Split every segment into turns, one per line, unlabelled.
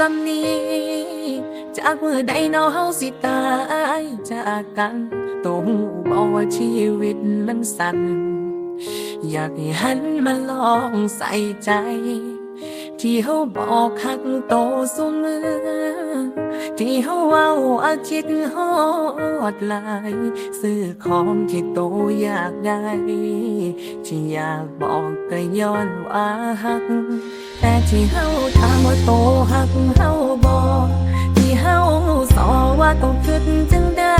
จากเมื่อใดเนาะเฮาสิตายจากกันตัวหูบอกว่าชีวิตมันสั้นอยากให้หันมาลองใส่ใจ ที่เฮาบอกหักโตสุมือที่เฮาเว้าอาคิดฮอดลายซื้อของที่โตอยากได้ ที่อยากบอกก็ย้อนว่าหัก แต่ที่เฮา ถามว่าโตหักเฮาบอกที่เฮาสอว่าต้องคิดจังได้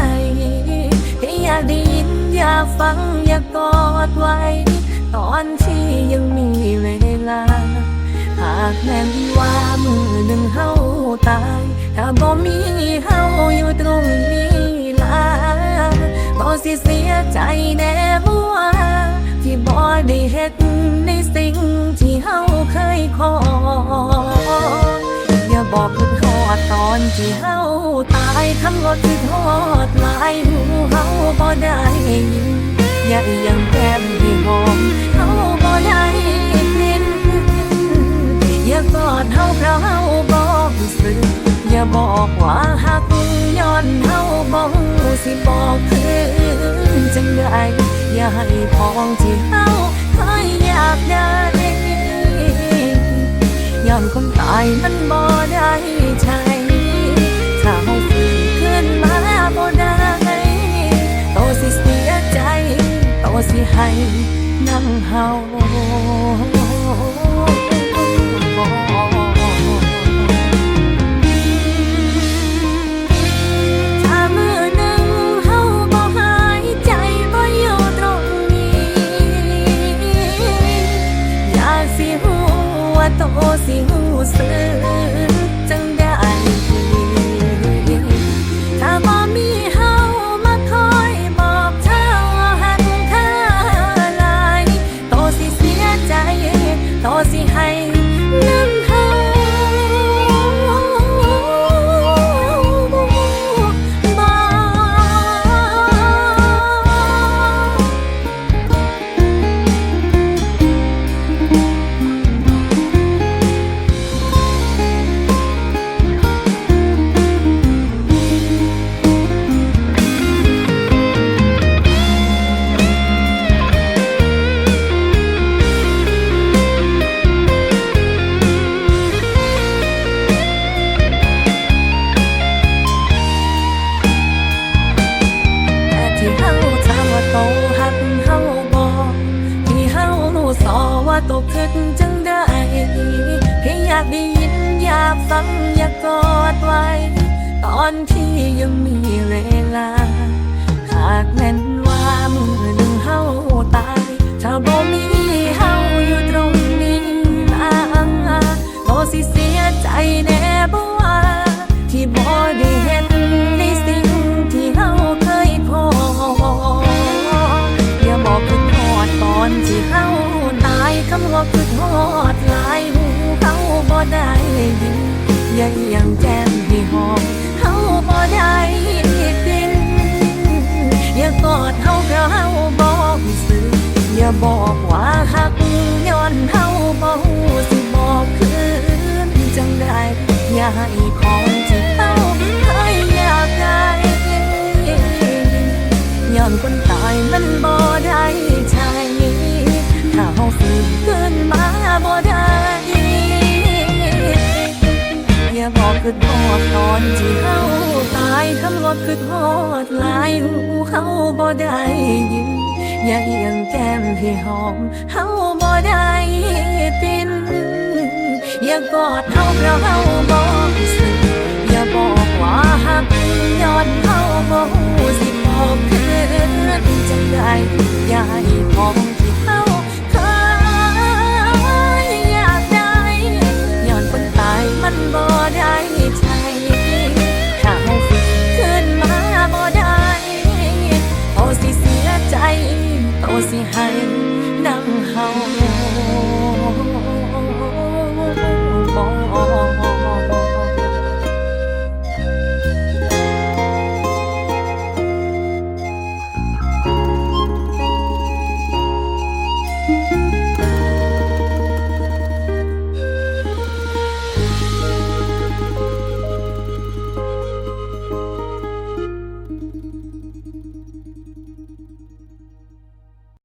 แค่อยากได้ยินอยากฟังอยากกอดไว้ ตอนที่ยังมีเวลา หากแม่นว่ามือหนึ่งเฮาตาย ถ้าบ่มีเฮาอยู่ตรงนี้ล่ะบ่สิเสียใจแน่บ่ว่า ที่บ่ได้เฮ็ดในสิ่งที่เฮาเคยขอ อย่าบอกคิดฮอดตอนที่เฮาตายคำว่าคิดฮอดหลายหูเฮาบ่ได้ยินอย่าอีหยังแก้มที่หอมเฮาบ่ได้กลิ่นอย่ากอดเฮาเพราะเฮาบ่รู้สึกอย่าบอกว่าหักย้อนเฮาบ่สิบอกคืนจังไดอ ให้พองที่เฮาเคยอยากได้ย้อนคนตายมันบ่ได้ใจถ้าเฮาฟื้นขึ้นมาบ่ได้โตสิเสียใจโตสิให้นำเฮา โตสิฮู้สึก ถามว่าโตหักเฮาบอกที่เฮารู้สอว่าโตคิดจังได้แค่อยากได้ยินอยากฟังอยากกอดไว้ ตอนที่ยังมีเวลา หากแม่นว่ามือหนึ่งเฮาตายถ้าบ่มีเฮาอยู่ตรงนี้นะโตสิเสียใจแน่ ให้ของที่เฮาเคยอยากได้ย้อนคนตายมันบ่ได้ใช่ถ้าเฮาฟื้นขึ้นมาบ่ได้อย่าบอกคือทอดตอนที่เฮาตายคำว่าคือทอดหลายหูเฮาบ่ได้ยินอย่าเอียงแก้มให้หอมเฮาบ่ได้ปินอย่ากอดเฮาเพราะเฮา Gì